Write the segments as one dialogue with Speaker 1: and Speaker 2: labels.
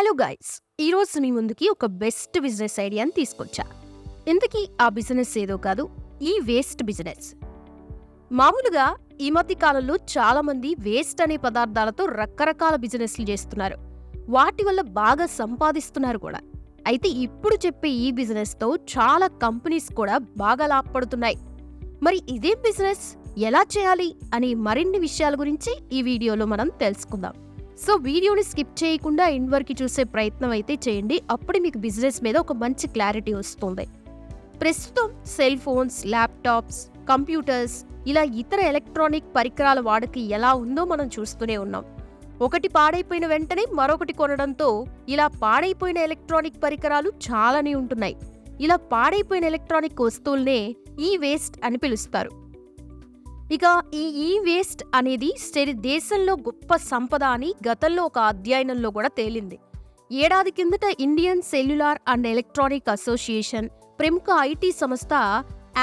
Speaker 1: Hello guys ఈరోజు మీ ముందుకి ఒక బెస్ట్ బిజినెస్ ఐడియాని తీసుకొచ్చా. ఇంతకీ ఆ బిజినెస్ ఏదో కాదు ఈ వేస్ట్ బిజినెస్ మామూలుగా ఈ మధ్య కాలంలో చాలా మంది వేస్ట్ అనే పదార్థాలతో రకరకాల బిజినెస్లు చేస్తున్నారు. వాటి వల్ల బాగా సంపాదిస్తున్నారు కూడా. అయితే ఇప్పుడు చెప్పే ఈ బిజినెస్తో చాలా కంపెనీస్ కూడా బాగా లాభపడుతున్నాయి. మరి ఇదే బిజినెస్ ఎలా చేయాలి? అనే మరిన్ని విషయాల గురించి ఈ వీడియోలో మనం తెలుసుకుందాం. సో వీడియోని స్కిప్ చేయకుండా ఎండ్ వరకు చూసే ప్రయత్నం అయితే చేయండి. అప్పుడు మీకు బిజినెస్ మీద ఒక మంచి క్లారిటీ వస్తుంది. ప్రస్తుతం సెల్ ఫోన్స్ ల్యాప్టాప్స్ కంప్యూటర్స్ ఇలా ఇతర ఎలక్ట్రానిక్ పరికరాల వాడక ఎలా ఉందో మనం చూస్తూనే ఉన్నాం. ఒకటి పాడైపోయిన వెంటనే మరొకటి కొనడంతో ఇలా పాడైపోయిన ఎలక్ట్రానిక్ పరికరాలు చాలానే ఉంటున్నాయి. ఇలా పాడైపోయిన ఎలక్ట్రానిక్ వస్తువులనే ఈ వేస్ట్ అని పిలుస్తారు. ఇక ఈ ఈ వేస్ట్ అనేది స్టెరి దేశంలో గొప్ప సంపద అని గతంలో ఒక అధ్యయనంలో కూడా తేలింది. ఏడాది కిందట Indian cellular and electronic association ప్రముఖ ఐటీ సంస్థ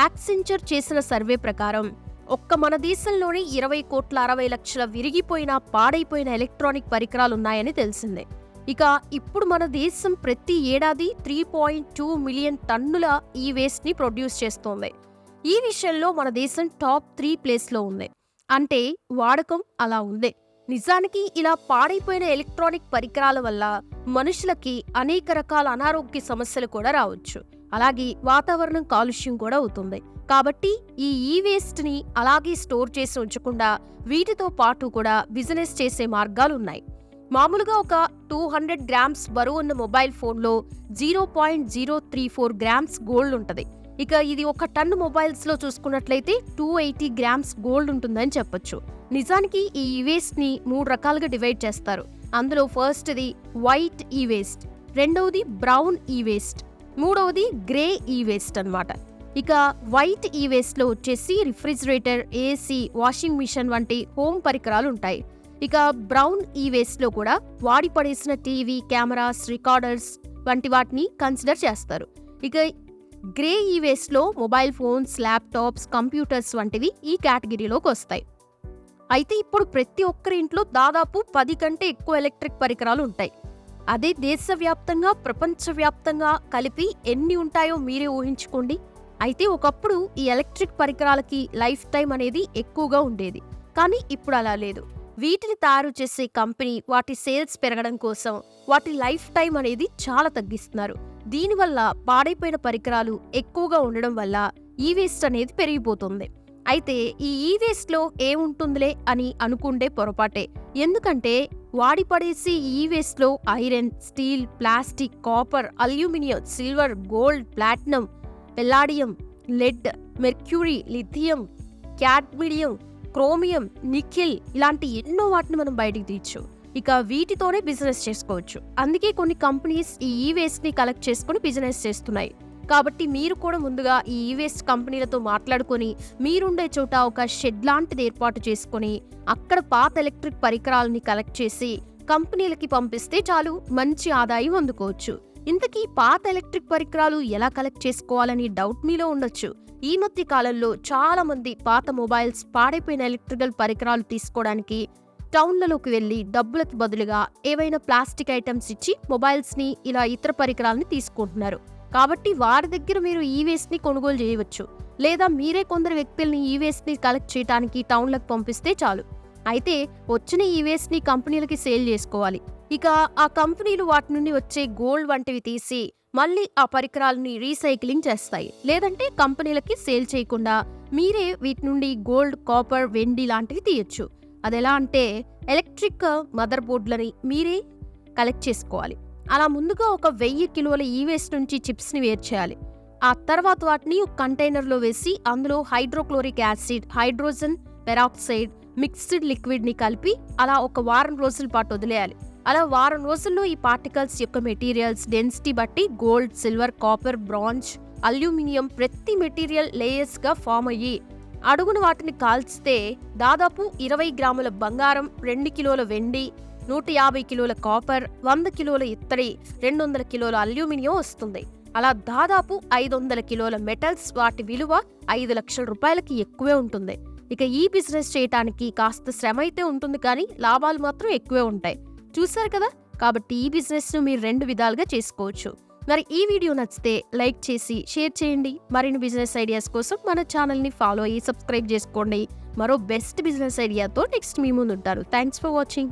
Speaker 1: యాక్సెంచర్ చేసిన సర్వే ప్రకారం ఒక్క మన దేశంలోనే ఇరవై కోట్ల అరవై లక్షల విరిగిపోయిన పాడైపోయిన ఎలక్ట్రానిక్ పరికరాలు ఉన్నాయని తెలిసిందే. ఇక ఇప్పుడు మన దేశం ప్రతి ఏడాది త్రీ పాయింట్ టూ మిలియన్ టన్నుల ఈ వేస్ట్ని ప్రొడ్యూస్ చేస్తోంది. ఈ విషయంలో మన దేశం టాప్ త్రీ ప్లేస్లో ఉంది. అంటే వాడకం అలా ఉంది. నిజానికి ఇలా పాడైపోయిన ఎలక్ట్రానిక్ పరికరాల వల్ల మనుషులకి అనేక రకాల అనారోగ్య సమస్యలు కూడా రావచ్చు. అలాగే వాతావరణం కాలుష్యం కూడా అవుతుంది. కాబట్టి ఈ ఈ వేస్ట్ని అలాగే స్టోర్ చేసి ఉంచకుండా వీటితో పాటు కూడా బిజినెస్ చేసే మార్గాలు ఉన్నాయి. మామూలుగా ఒక టూ హండ్రెడ్ గ్రామ్స్ బరువు ఉన్న మొబైల్ ఫోన్లో zero point zero three four grams gold ఉంటుంది. ఇక ఇది ఒక టన్ మొబైల్స్లో చూసుకున్నట్లయితే టూ ఎయిటీ గ్రామ్స్ గోల్డ్ ఉంటుందని చెప్పొచ్చు. నిజానికి ఈ వేస్ట్ని మూడు రకాలుగా డివైడ్ చేస్తారు. అందులో ఫస్ట్ది వైట్ ఈవేస్ట్ రెండవది బ్రౌన్ ఈవేస్ట్ మూడవది గ్రే ఈ వేస్ట్ అన్నమాట. ఇక వైట్ ఈ లో వచ్చేసి refrigerator AC washing machine home home పరికరాలు ఉంటాయి. ఇక బ్రౌన్ ఈ లో కూడా వాడి పడేసిన టీవీ కెమెరాస్ రికార్డర్స్ వంటి వాటిని కన్సిడర్ చేస్తారు. ఇక గ్రే ఈ వేస్ట్లో మొబైల్ ఫోన్స్ ల్యాప్టాప్స్ కంప్యూటర్స్ వంటివి ఈ కేటగిరీలోకి వస్తాయి. అయితే ఇప్పుడు ప్రతి ఒక్కరి ఇంట్లో దాదాపు పది కంటే ఎక్కువ ఎలక్ట్రిక్ పరికరాలు ఉంటాయి. అదే దేశవ్యాప్తంగా ప్రపంచవ్యాప్తంగా కలిపి ఎన్ని ఉంటాయో మీరే ఊహించుకోండి. అయితే ఒకప్పుడు ఈ ఎలక్ట్రిక్ పరికరాలకి లైఫ్ టైం అనేది ఎక్కువగా ఉండేది. కానీ ఇప్పుడు అలా లేదు. వీటిని తయారు చేసే కంపెనీ వాటి సేల్స్ పెరగడం కోసం వాటి లైఫ్ టైం అనేది చాలా తగ్గిస్తున్నారు. దీనివల్ల పాడైపోయిన పరికరాలు ఎక్కువగా ఉండడం వల్ల ఈ వేస్ట్ అనేది పెరిగిపోతుంది. అయితే ఈ ఈ వేస్ట్లో ఏముంటుందిలే అని అనుకుంటే పొరపాటే. ఎందుకంటే వాడి పడేసి ఈ వేస్ట్లో iron steel plastic copper aluminium silver gold platinum palladium lead mercury lithium cadmium chromium nickel ఇలాంటి ఎన్నో వాటిని మనం బయటికి తీయచ్చు. ఇక వీటితోనే బిజినెస్ చేసుకోవచ్చు. అందుకే కొన్ని కంపెనీస్ ఈ ఈ వేస్ట్ని కలెక్ట్ చేసుకుని బిజినెస్ చేస్తున్నాయి. కాబట్టి మీరు కూడా ముందుగా ఈ ఈ వేస్ట్ కంపెనీలతో మాట్లాడుకొని మీరుండే చోట ఒక షెడ్ లాంటిది ఏర్పాటు చేసుకొని అక్కడ పాత ఎలక్ట్రిక్ పరికరాలని కలెక్ట్ చేసి కంపెనీలకి పంపిస్తే చాలు మంచి ఆదాయం అందుకోవచ్చు. ఇంతకీ పాత ఎలక్ట్రిక్ పరికరాలు ఎలా కలెక్ట్ చేసుకోవాలని డౌట్ మీలో ఉండొచ్చు. ఈ మధ్య కాలంలో చాలా మంది పాత మొబైల్స్ పాడైపోయిన ఎలక్ట్రికల్ పరికరాలు తీసుకోవడానికి టౌన్లలోకి వెళ్ళి డబ్బులకు బదులుగా ఏవైనా ప్లాస్టిక్ ఐటమ్స్ ఇచ్చి మొబైల్స్ని ఇలా ఇతర పరికరాలని తీసుకుంటున్నారు. కాబట్టి వారి దగ్గర మీరు ఈ కొనుగోలు చేయవచ్చు. లేదా మీరే కొందరు వ్యక్తుల్ని ఈ కలెక్ట్ చేయడానికి టౌన్లకు పంపిస్తే చాలు. అయితే వచ్చిన ఈ కంపెనీలకి సేల్ చేసుకోవాలి. ఇక ఆ కంపెనీలు వాటి నుండి వచ్చే గోల్డ్ వంటివి తీసి మళ్ళీ ఆ పరికరాలని రీసైక్లింగ్ చేస్తాయి. లేదంటే కంపెనీలకి సేల్ చేయకుండా మీరే వీటి నుండి గోల్డ్ కాపర్ వెండి లాంటివి తీయచ్చు. అది ఎలా అంటే ఎలక్ట్రిక్ మదర్ బోర్డులని మీరే కలెక్ట్ చేసుకోవాలి. అలా ముందుగా ఒక వెయ్యి కిలోల ఈ వేస్ట్ నుంచి చిప్స్ని వేరు చేయాలి. ఆ తర్వాత వాటిని ఒక కంటైనర్లో వేసి అందులో hydrochloric acid hydrogen peroxide mixed లిక్విడ్ని కలిపి అలా ఒక వారం రోజుల పాటు వదిలేయాలి. అలా వారం రోజుల్లో ఈ పార్టికల్స్ యొక్క మెటీరియల్స్ డెన్సిటీ బట్టి gold silver copper bronze aluminium ప్రతి మెటీరియల్ లేయర్స్గా ఫామ్ అయ్యి అడుగున వాటిని కాల్చితే దాదాపు ఇరవై గ్రాముల బంగారం రెండు కిలోల వెండి నూట యాభై కిలోల కాపర్ వంద కిలోల ఇత్తడి రెండు వందల కిలోల అల్యూమినియం వస్తుంది. అలా దాదాపు ఐదు వందల కిలోల మెటల్స్ వాటి విలువ ఐదు లక్షల రూపాయలకి ఎక్కువే ఉంటుంది. ఇక ఈ బిజినెస్ చేయటానికి కాస్త శ్రమ అయితే ఉంటుంది కానీ లాభాలు మాత్రం ఎక్కువే ఉంటాయి. చూశారు కదా? కాబట్టి ఈ బిజినెస్ను మీరు రెండు విధాలుగా చేసుకోవచ్చు. మరి ఈ వీడియో నచ్చితే లైక్ చేసి షేర్ చేయండి. మరిన్ని బిజినెస్ ఐడియాస్ కోసం మన ఛానల్ని ఫాలో అయ్యి సబ్స్క్రైబ్ చేసుకోండి. మరో బెస్ట్ బిజినెస్ ఐడియాతో నెక్స్ట్ మీ ముందు ఉంటారు థ్యాంక్స్ ఫర్ వాచింగ్.